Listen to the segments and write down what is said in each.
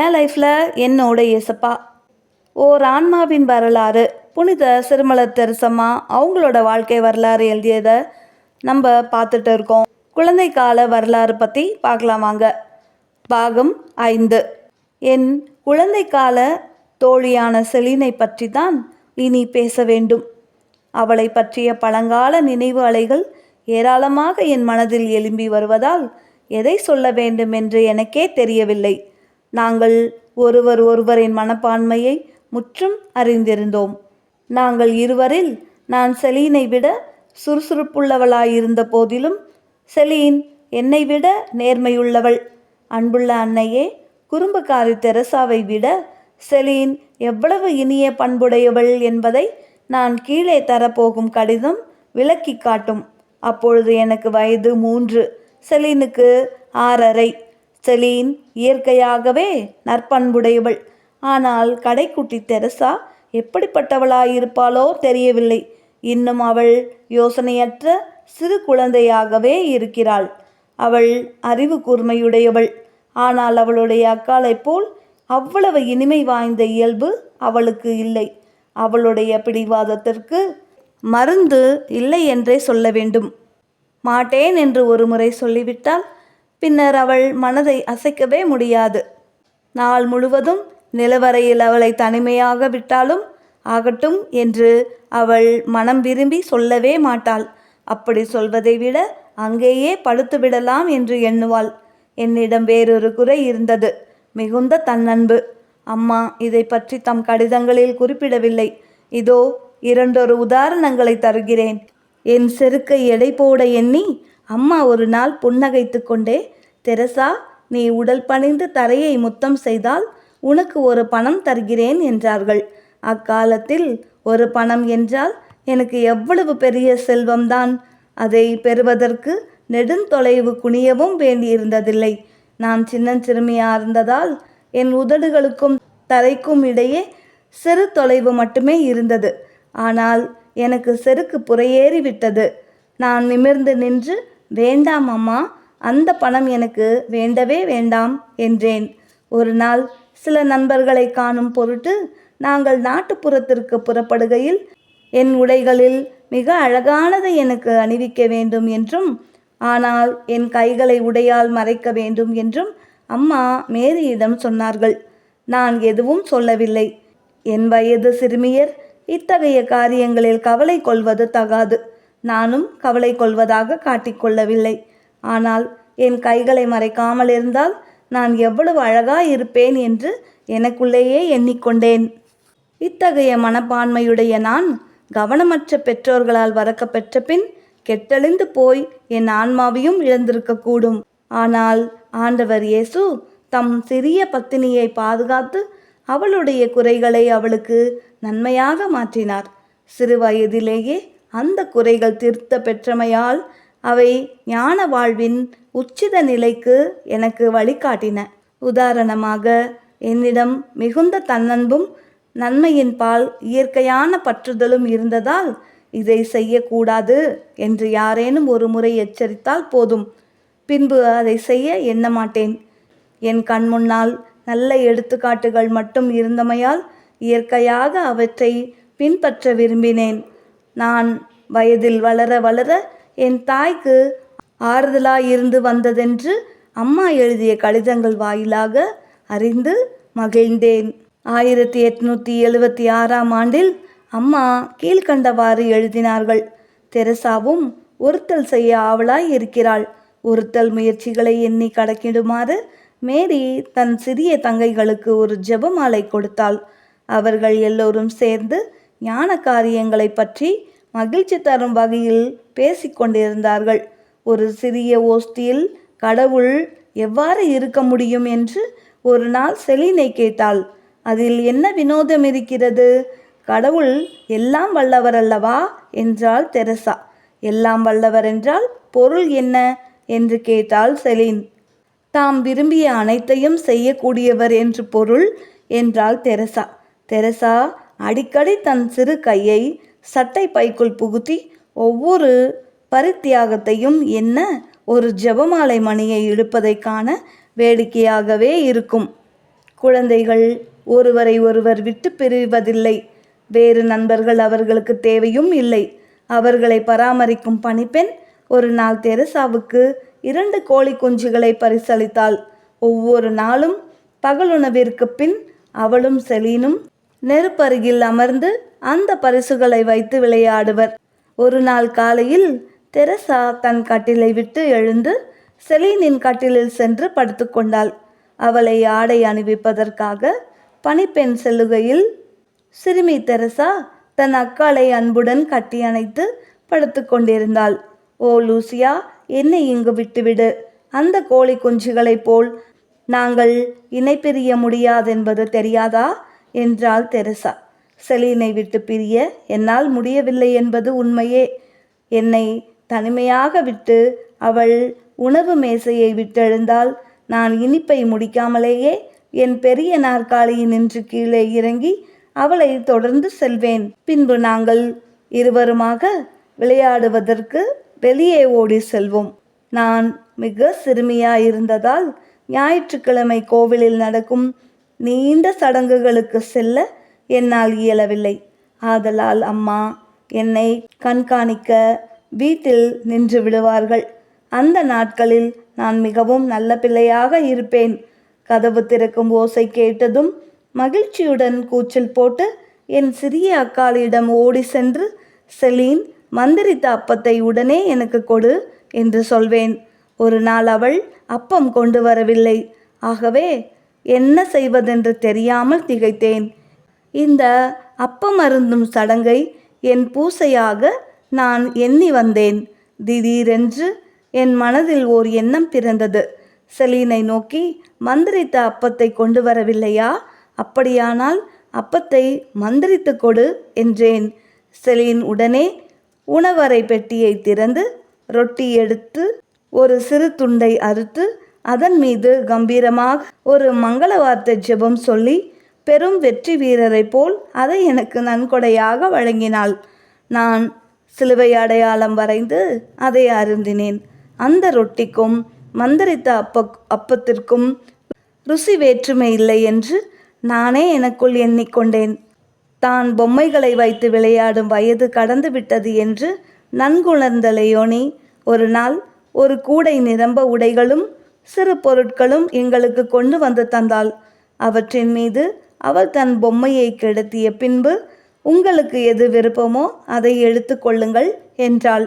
என் லைஃப்பில் என்னோட இயேசப்பா. ஓர் ஆன்மாவின் வரலாறு புனித சிறுமலர் தெரசம்மா அவங்களோட வாழ்க்கை வரலாறு எழுதியதை நம்ம பார்த்துட்டு இருக்கோம். குழந்தை கால வரலாறு பற்றி பார்க்கலாம் வாங்க. பாகம் ஐந்து. என் குழந்தை கால தோழியான செலினை பற்றி தான் இனி பேச வேண்டும். அவளை பற்றிய பழங்கால நினைவு அலைகள் ஏராளமாக என் மனதில் எழும்பி வருவதால் எதை சொல்ல வேண்டும் என்று எனக்கே தெரியவில்லை. நாங்கள் ஒருவர் ஒருவரின் மனப்பான்மையை முற்றும் அறிந்திருந்தோம். நாங்கள் இருவரில் நான் செலீனை விட சுறுசுறுப்புள்ளவளாயிருந்த போதிலும் செலீன் என்னை விட நேர்மையுள்ளவள். அன்புள்ள அன்னையே குறும்புக்காரி தெரசாவை விட செலீன் எவ்வளவு இனிய பண்புடையவள் என்பதை நான் கீழே தரப்போகும் கடிதம் விளக்கி காட்டும். அப்பொழுது எனக்கு வயது மூன்று. செலீனுக்கு ஆறரை. செலீன் இயற்கையாகவே நற்பண்புடையவள். ஆனால் கடைக்குட்டி தெரசா எப்படிப்பட்டவளாயிருப்பாளோ தெரியவில்லை. இன்னும் அவள் யோசனையற்ற சிறு குழந்தையாகவே இருக்கிறாள். அவள் அறிவு கூர்மையுடையவள். ஆனால் அவளுடைய அக்காளைப் போல் அவ்வளவு இனிமை வாய்ந்த இயல்பு அவளுக்கு இல்லை. அவளுடைய பிடிவாதத்திற்கு மருந்து இல்லை என்றே சொல்ல வேண்டும். மாட்டேன் என்று ஒரு முறை சொல்லிவிட்டால் பின்னர் அவள் மனதை அசைக்கவே முடியாது. நாள் முழுவதும் நிலவரையில் அவளை தனிமையாக விட்டாலும் ஆகட்டும் என்று அவள் மனம் விரும்பி சொல்லவே மாட்டாள். அப்படி சொல்வதை விட அங்கேயே படுத்து விடலாம் என்று எண்ணுவாள். என்னிடம் வேறொரு குறை இருந்தது. மிகுந்த தன்னன்பு. அம்மா இதை பற்றி தம் கடிதங்களில் குறிப்பிடவில்லை. இதோ இரண்டொரு உதாரணங்களை தருகிறேன். என் செருக்கை எடை போட எண்ணி அம்மா ஒரு நாள் புன்னகைத்து கொண்டே தெரசா நீ உடல் பணிந்து தரையை முத்தம் செய்தால் உனக்கு ஒரு பணம் தருகிறேன் என்றார்கள். அக்காலத்தில் ஒரு பணம் என்றால் எனக்கு எவ்வளவு பெரிய செல்வம்தான். அதை பெறுவதற்கு நெடுந்தொலைவு குனியவும் வேண்டியிருந்ததில்லை. நான் சின்னஞ்சிறுமியா இருந்ததால் என் உதடுகளுக்கும் தரைக்கும் இடையே சிறு தொலைவு மட்டுமே இருந்தது. ஆனால் எனக்கு செருக்கு புறையேறிவிட்டது. நான் நிமிர்ந்து நின்று வேண்டாம் அம்மா. அந்த பணம் எனக்கு வேண்டவே வேண்டாம் என்றேன். ஒரு நாள் சில நண்பர்களை காணும் பொருட்டு நாங்கள் நாட்டுப்புறத்திற்கு புறப்படுகையில் என் உடைகளில் மிக அழகானதை எனக்கு அணிவிக்க வேண்டும் என்றும் ஆனால் என் கைகளை உடையால் மறைக்க வேண்டும் என்றும் அம்மா மேரியிடம் சொன்னார்கள். நான் எதுவும் சொல்லவில்லை. என் வயது சிறுமியர் இத்தகைய காரியங்களில் கவலை கொள்வது தகாது. நானும் கவலை கொள்வதாக காட்டிக்கொள்ளவில்லை ஆனால் என் கைகளை மறைக்காமல் இருந்தால் நான் எவ்வளவு அழகாய் இருப்பேன் என்று எனக்குள்ளேயே எண்ணிக்கொண்டேன். இத்தகைய மனப்பான்மையுடைய நான் கவனமற்ற பெற்றோர்களால் வரக்கப்பெற்ற பின் கெட்டழிந்து போய் என் ஆன்மாவையும் இழந்திருக்கக்கூடும். ஆனால் ஆண்டவர் இயேசு தம் சிறிய பத்தினியை பாதுகாத்து அவளுடைய குறைகளை அவளுக்கு நன்மையாக மாற்றினார். சிறு வயதிலேயே அந்த குறைகள் திருத்த பெற்றமையால் அவை ஞான வாழ்வின் உச்சித நிலைக்கு எனக்கு வழிகாட்டின. உதாரணமாக என்னிடம் மிகுந்த தன்னன்பும் நன்மையின் பால் இயற்கையான பற்றுதலும் இருந்ததால் இதை செய்யக்கூடாது என்று யாரேனும் ஒரு முறை எச்சரித்தால் போதும். பின்பு அதை செய்ய எண்ண மாட்டேன். என் கண் முன்னால் நல்ல எடுத்துக்காட்டுகள் மட்டும் இருந்தமையால் இயற்கையாக அவற்றை பின்பற்ற விரும்பினேன். நான் வயதில் வளர வளர என் தாய்க்கு ஆறுதலாயிருந்து வந்ததென்று அம்மா எழுதிய கடிதங்கள் வாயிலாக அறிந்து மகிழ்ந்தேன். ஆயிரத்தி எட்நூற்றி எழுபத்தி ஆறாம் ஆண்டில் அம்மா கீழ்கண்டவாறு எழுதினார்கள். தெரசாவும் ஒருத்தல் செய்ய ஆவலாய் இருக்கிறாள். ஒருத்தல் முயற்சிகளை எண்ணி கணக்கிடுமாறு மேரி தன் சிறிய தங்கைகளுக்கு ஒரு ஜெபமாலை கொடுத்தாள். அவர்கள் எல்லோரும் சேர்ந்து ஞான காரியங்களை பற்றி மகிழ்ச்சி தரும் வகையில் பேசிக்கொண்டிருந்தார்கள் ஒரு சிறிய ஓஸ்தியில் கடவுள் எவ்வாறு இருக்க முடியும்? என்று ஒரு நாள் செலினை கேட்டாள். அதில் என்ன வினோதம் இருக்கிறது? கடவுள் எல்லாம் வல்லவர் அல்லவா? என்றாள் தெரசா. எல்லாம் வல்லவர் என்றால் பொருள் என்ன? என்று கேட்டாள் செலின். தாம் விரும்பிய அனைத்தையும் செய்யக்கூடியவர் என்று பொருள்? என்றாள் தெரசா. தெரசா அடிக்கடி தன் சிறு கையை சட்டை பைக்குள் புகுத்தி ஒவ்வொரு பரித்தியாகத்தையும் என்ன ஒரு ஜெபமாலை மணியை இழுப்பதை காண வேடிக்கையாகவே இருக்கும். குழந்தைகள் ஒருவரை ஒருவர் விட்டு பிரிவதில்லை. வேறு நண்பர்கள் அவர்களுக்கு தேவையும் இல்லை. அவர்களை பராமரிக்கும் பணிப்பெண் ஒரு நாள் தெரசாவுக்கு இரண்டு கோழி குஞ்சுகளை பரிசளித்தாள். ஒவ்வொரு நாளும் பகலுணவிற்கு பின் அவளும் செலீனும் நெருப்பருகில் அமர்ந்து அந்த பரிசுகளை வைத்து விளையாடுவர். ஒரு நாள் காலையில் தெரசா தன் கட்டிலை விட்டு எழுந்து செலீனின் கட்டிலில் சென்று படுத்துக்கொண்டாள் அவளை ஆடை அணிவிப்பதற்காக பணிப்பெண் செல்லுகையில் சிறுமி தெரசா தன் அக்காளை அன்புடன் கட்டி அணைத்து படுத்து கொண்டிருந்தாள். ஓ லூசியா என்னை இங்கு விட்டுவிடு. அந்த கோழி குஞ்சுகளைப் போல் நாங்கள் இணை பிரிய முடியாதென்பது தெரியாதா? என்றாள் தெரசா. செலீனை விட்டு பிரிய என்னால் முடியவில்லை என்பது உண்மையே. என்னை தனிமையாக விட்டு அவள் உணவு மேசையை விட்டெழுந்தால் நான் இனிப்பை முடிக்காமலேயே என் பெரிய நாற்காலியில் நின்று கீழே இறங்கி அவளை தொடர்ந்து செல்வேன். பின்பு நாங்கள் இருவருமாக விளையாடுவதற்கு வெளியே ஓடி செல்வோம். நான் மிக சிறுமியாயிருந்ததால் ஞாயிற்றுக்கிழமை கோவிலில் நடக்கும் நீண்ட சடங்குகளுக்கு செல்ல என்னால் இயலவில்லை. ஆதலால் அம்மா என்னை கண்காணிக்க வீட்டில் நின்று விடுவார்கள். அந்த நாட்களில் நான் மிகவும் நல்ல பிள்ளையாக இருப்பேன். கதவு திறக்கும் ஓசை கேட்டதும் மகிழ்ச்சியுடன் கூச்சல் போட்டு என் சிறிய அக்காளியிடம் ஓடி சென்று செலீன் மந்திரித்த அப்பத்தை உடனே எனக்கு கொடு என்று சொல்வேன். ஒரு நாள் அவள் அப்பம் கொண்டு வரவில்லை. ஆகவே என்ன செய்வதென்று தெரியாமல் திகைத்தேன். இந்த அப்பம் அருந்தும் சடங்கை என் பூசையாக நான் எண்ணி வந்தேன். திடீரென்று என் மனதில் ஓர் எண்ணம் பிறந்தது. செலீனை நோக்கி மந்திரித்த அப்பத்தை கொண்டு வரவில்லையா? அப்படியானால் அப்பத்தை மந்திரித்து கொடு என்றேன். செலீன் உடனே உணவறை பெட்டியை திறந்து ரொட்டி எடுத்து ஒரு சிறு துண்டை அறுத்து அதன் மீது கம்பீரமாக ஒரு மங்கள வார்த்தை ஜெபம் சொல்லி பெரும் வெற்றி வீரரைப் போல் அதை எனக்கு நன்கொடையாக வழங்கினாள். நான் சிலுவை அடையாளம் வரைந்து அதை அருந்தினேன். அந்த ரொட்டிக்கும் மந்திரித்த அப்ப அப்பத்திற்கும் ருசி வேற்றுமை இல்லை என்று நானே எனக்குள் எண்ணிக்கொண்டேன். தான் பொம்மைகளை வைத்து விளையாடும் வயது கடந்து விட்டது என்று நன்குணர்ந்த லியோனி ஒரு நாள் ஒரு கூடை நிரம்ப உடைகளும் சிறு பொருட்களும் எங்களுக்கு கொண்டு வந்து தந்தாள். அவற்றின் மீது அவள் தன் பொம்மையை கிடத்திய பின்பு உங்களுக்கு எது விருப்பமோ அதை எடுத்துக்கொள்ளுங்கள் என்றாள்.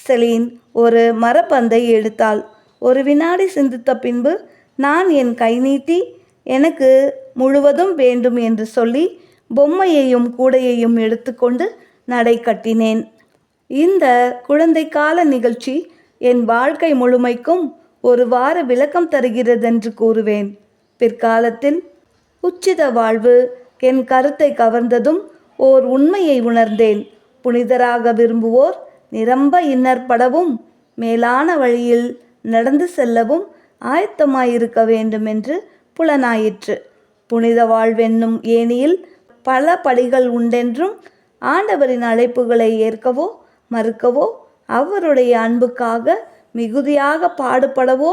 செலீன் ஒரு மரப்பந்தை எடுத்தாள். ஒரு வினாடி சிந்தித்த பின்பு நான் என் கை நீட்டி எனக்கு முழுவதும் வேண்டும் என்று சொல்லி பொம்மையையும் கூடையையும் எடுத்துக்கொண்டு நடை கட்டினேன். இந்த குழந்தைக்கால நிகழ்ச்சி என் வாழ்க்கை முழுமைக்கும் ஒரு வார விளக்கம் தருகிறதென்று கூறுவேன். பிற்காலத்தில் உச்சித வாழ்வு என் கருத்தை கவர்ந்ததும் ஓர் உண்மையை உணர்ந்தேன். புனிதராக விரும்புவோர் நிரம்ப இன்னற்படவும் மேலான வழியில் நடந்து செல்லவும் ஆயத்தமாயிருக்க வேண்டும் என்று புலனாயிற்று. புனித வாழ்வென்னும் ஏனியில் பல படிகள் உண்டென்றும் ஆண்டவரின் அழைப்புகளை ஏற்கவோ மறுக்கவோ அவருடைய அன்புக்காக மிகுதியாக பாடுபடவோ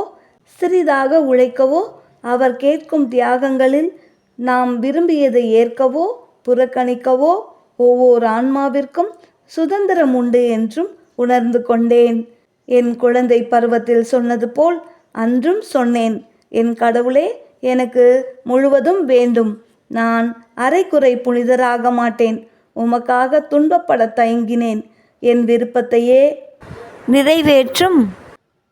சிறிதாக உழைக்கவோ அவர் கேட்கும் தியாகங்களில் நாம் விரும்பியதை ஏற்கவோ புறக்கணிக்கவோ ஒவ்வொரு ஆன்மாவிற்கும் சுதந்திரம் உண்டு என்றும் உணர்ந்து கொண்டேன். என் குழந்தை பருவத்தில் சொன்னது போல் அன்றும் சொன்னேன். என் கடவுளே எனக்கு முழுவதும் வேண்டும். நான் அரைக்குறை புனிதராக மாட்டேன். உமக்காக துன்பப்பட தயங்கினேன். என் விருப்பத்தையே நிறைவேற்றும்.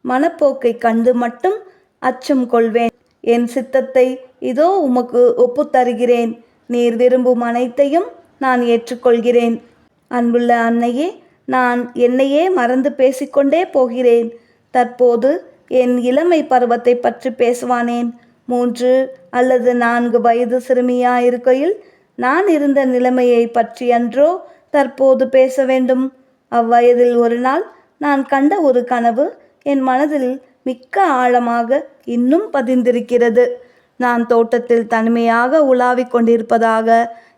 மனப்போக்கை கண்டு மட்டும் அச்சம் கொள்வேன். என் சித்தத்தை இதோ உமக்கு ஒப்புத்தருகிறேன் நீர் விரும்பும் அனைத்தையும் நான் ஏற்றுக்கொள்கிறேன். அன்புள்ள அன்னையே நான் என்னையே மறந்து பேசிக்கொண்டே போகிறேன். தற்போது என் இளமை பருவத்தை பற்றி பேசுவானேன். மூன்று அல்லது நான்கு வயது சிறுமியாயிருக்கையில் நான் இருந்த நிலைமையை பற்றி அன்றோ தற்போது பேச வேண்டும். அவ்வயதில் ஒரு நாள் நான் கண்ட ஒரு கனவு என் மனதில் மிக்க ஆழமாக இன்னும் பதிந்திருக்கிறது. நான் தோட்டத்தில் தனிமையாக உலாவிக் கொண்டிருப்பதாக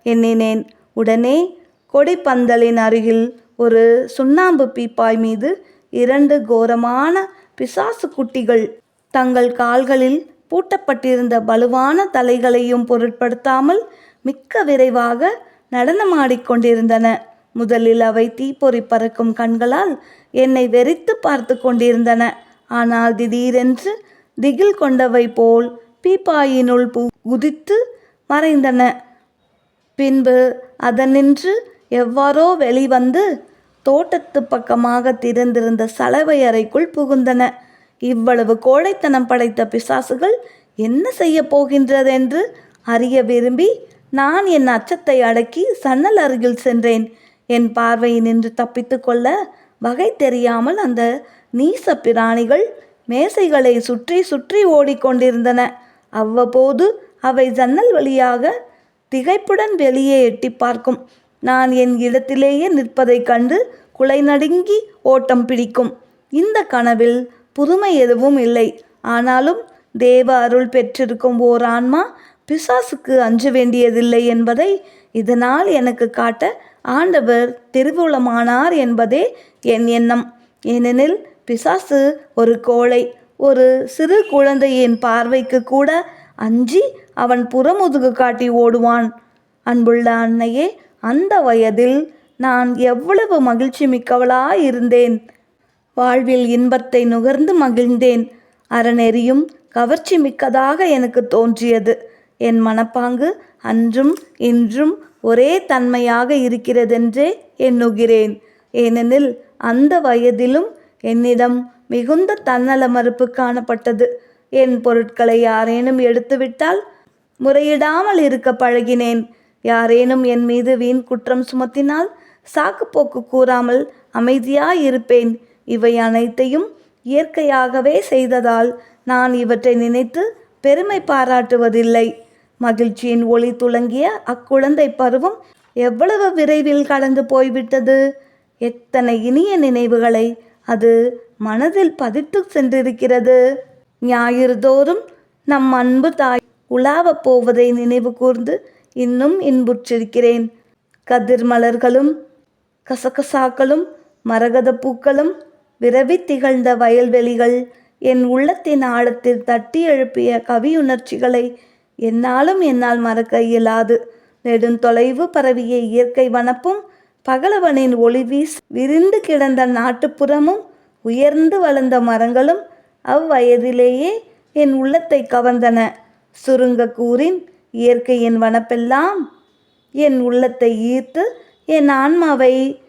எண்ணினேன். உடனே கொடிப்பந்தலின் அருகில் ஒரு சுண்ணாம்பு பீப்பாய் மீது இரண்டு கோரமான பிசாசு குட்டிகள் தங்கள் கால்களில் பூட்டப்பட்டிருந்த வலுவான தலைகளையும் பொருட்படுத்தாமல் மிக்க விரைவாக நடனமாடிக்கொண்டிருந்தன முதலில் அவை தீப்பொறி பறக்கும் கண்களால் என்னை வெறித்து பார்த்து கொண்டிருந்தன. ஆனால் திடீரென்று திகில் கொண்டவை போல் பீப்பாயினுள் பு குதித்து மறைந்தன. பின்பு அதனின்று எவ்வாறோ வெளிவந்து தோட்டத்து பக்கமாக திறந்திருந்த சலவை அறைக்குள் புகுந்தன. இவ்வளவு கோழைத்தனம் படைத்த பிசாசுகள் என்ன செய்ய போகின்றதென்று அறிய விரும்பி நான் என் அச்சத்தை அடக்கி சன்னல் அருகில் சென்றேன். என் பார்வையினின்று தப்பித்து கொள்ள வகை தெரியாமல் அந்த நீச பிராணிகள் மேசைகளை சுற்றி சுற்றி ஓடிக்கொண்டிருந்தன. அவ்வப்போது அவை ஜன்னல் வழியாக திகைப்புடன் வெளியே எட்டி பார்க்கும். நான் என் இடத்திலேயே நிற்பதைக் கண்டு குலை நடுங்கி ஓட்டம் பிடிக்கும். இந்த கனவில் புதுமை எதுவும் இல்லை. ஆனாலும் தேவ அருள் பெற்றிருக்கும் ஓர் ஆன்மா பிசாசுக்கு அஞ்ச வேண்டியதில்லை என்பதை இதனால் எனக்கு காட்ட ஆண்டவர் திருவுளமானார் என்பதே என் எண்ணம். ஏனெனில் பிசாசு ஒரு கோழை ஒரு சிறு குழந்தையின் பார்வைக்கு கூட அஞ்சி அவன் புறமுதுகு காட்டி ஓடுவான். அன்புள்ள அன்னையே அந்த வயதில் நான் எவ்வளவு மகிழ்ச்சி மிக்கவளாய் இருந்தேன் வாழ்வில் இன்பத்தை நுகர்ந்து மகிழ்ந்தேன். அறநெறியும் கவர்ச்சி மிக்கதாக எனக்கு தோன்றியது. என் மனப்பாங்கு அன்றும் இன்றும் ஒரே தன்மையாக இருக்கிறதென்றே எண்ணுகிறேன். ஏனெனில் அந்த வயதிலும் என்னிடம் மிகுந்த தன்னல மறுப்பு காணப்பட்டது. என் பொருட்களை யாரேனும் எடுத்துவிட்டால் முறையிடாமல் இருக்க பழகினேன். யாரேனும் என் மீது வீண் குற்றம் சுமத்தினால் சாக்குப்போக்கு கூறாமல் அமைதியாயிருப்பேன். இவை அனைத்தையும் இயற்கையாகவே செய்ததால் நான் இவற்றை நினைத்து பெருமை பாராட்டுவதில்லை. மகிழ்ச்சியின் ஒளி துளங்கிய அக்குழந்தை பருவம் எவ்வளவு விரைவில் கடந்து போய்விட்டது? எத்தனை இனிய நினைவுகளை அது மனதில் பதித்து சென்றிருக்கிறது. ஞாயிறு தோறும் நம் அன்பு தாய் உலாவப் போவதை நினைவு கூர்ந்து இன்னும் இன்புற்றிருக்கிறேன். கதிர் மலர்களும் கசகசாக்களும் மரகத பூக்களும் விரவி திகழ்ந்த வயல்வெளிகள் என் உள்ளத்தின் ஆழத்தில் தட்டி எழுப்பிய கவியுணர்ச்சிகளை என்னாலும் என்னால் மறக்க இயலாது. நெடுந்தொலைவு பரவிய இயற்கை வனப்பும் பகலவனின் ஒளி விரிந்து கிடந்த நாட்டுப்புறமும் உயர்ந்து வளர்ந்த மரங்களும் அவ்வயதிலேயே என் உள்ளத்தை கவர்ந்தன. சுருங்க கூறின் இயற்கையின் வனப்பெல்லாம் என் உள்ளத்தை ஈர்த்து என் ஆன்மாவை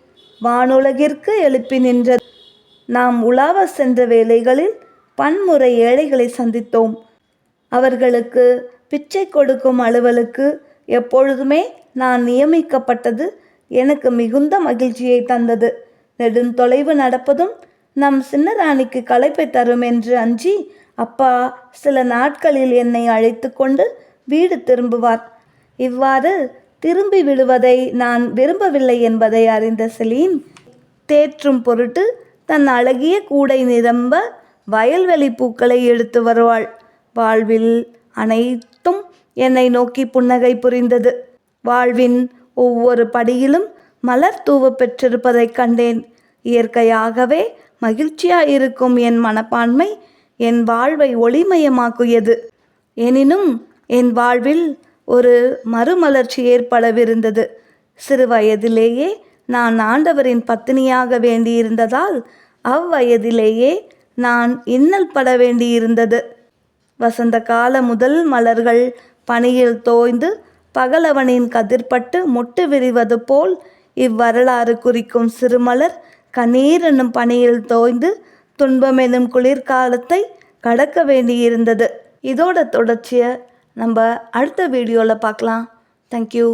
வானுலகிற்கு எழுப்பி நின்றது. நாம் உலாவ சென்ற வேளைகளில் பன்முறை ஏழைகளை சந்தித்தோம். அவர்களுக்கு பிச்சை கொடுக்கும் அலுவலுக்கு எப்பொழுதுமே நான் நியமிக்கப்பட்டது எனக்கு மிகுந்த மகிழ்ச்சியை தந்தது. நெடுந்தொலைவு நடப்பதும் நம் சின்னராணிக்கு களைப்பை தரும் என்று அஞ்சி அப்பா சில நாட்களில் என்னை அழைத்து கொண்டு வீடு திரும்புவார். இவ்வாறு திரும்பி விடுவதை நான் விரும்பவில்லை என்பதை அறிந்த செலீன் தேற்றும் பொருட்டு தன் அழகிய கூடை நிரம்ப வயல்வெளி பூக்களை எடுத்து வருவாள். வாழ்வில் அனைத்தும் என்னை நோக்கி புன்னகை புரிந்தது. வாழ்வின் ஒவ்வொரு படியிலும் மலர் தூவு பெற்றிருப்பதைக் கண்டேன். இயற்கையாகவே மகிழ்ச்சியாயிருக்கும் என் மனப்பான்மை என் வாழ்வை ஒளிமயமாக்கியது. எனினும் என் வாழ்வில் ஒரு மறுமலர்ச்சி ஏற்படவிருந்தது. சிறுவயதிலேயே நான் ஆண்டவரின் பத்தினியாக வேண்டியிருந்ததால் அவ்வயதிலேயே நான் இன்னல் பட வேண்டியிருந்தது. வசந்த கால முதல் மலர்கள் பனியில் தோய்ந்து பகலவனின் கதிர்பட்டு முட்டு விரிவது போல் இவ்வரலாறு குறிக்கும் சிறுமலர் கண்ணீர் என்னும் பனியில் தோய்ந்து துன்பமெனும் குளிர்காலத்தை கடக்க வேண்டியிருந்தது. இதோட தொடர்ச்சியை நம்ம அடுத்த வீடியோவில் பார்க்கலாம். தேங்க்யூ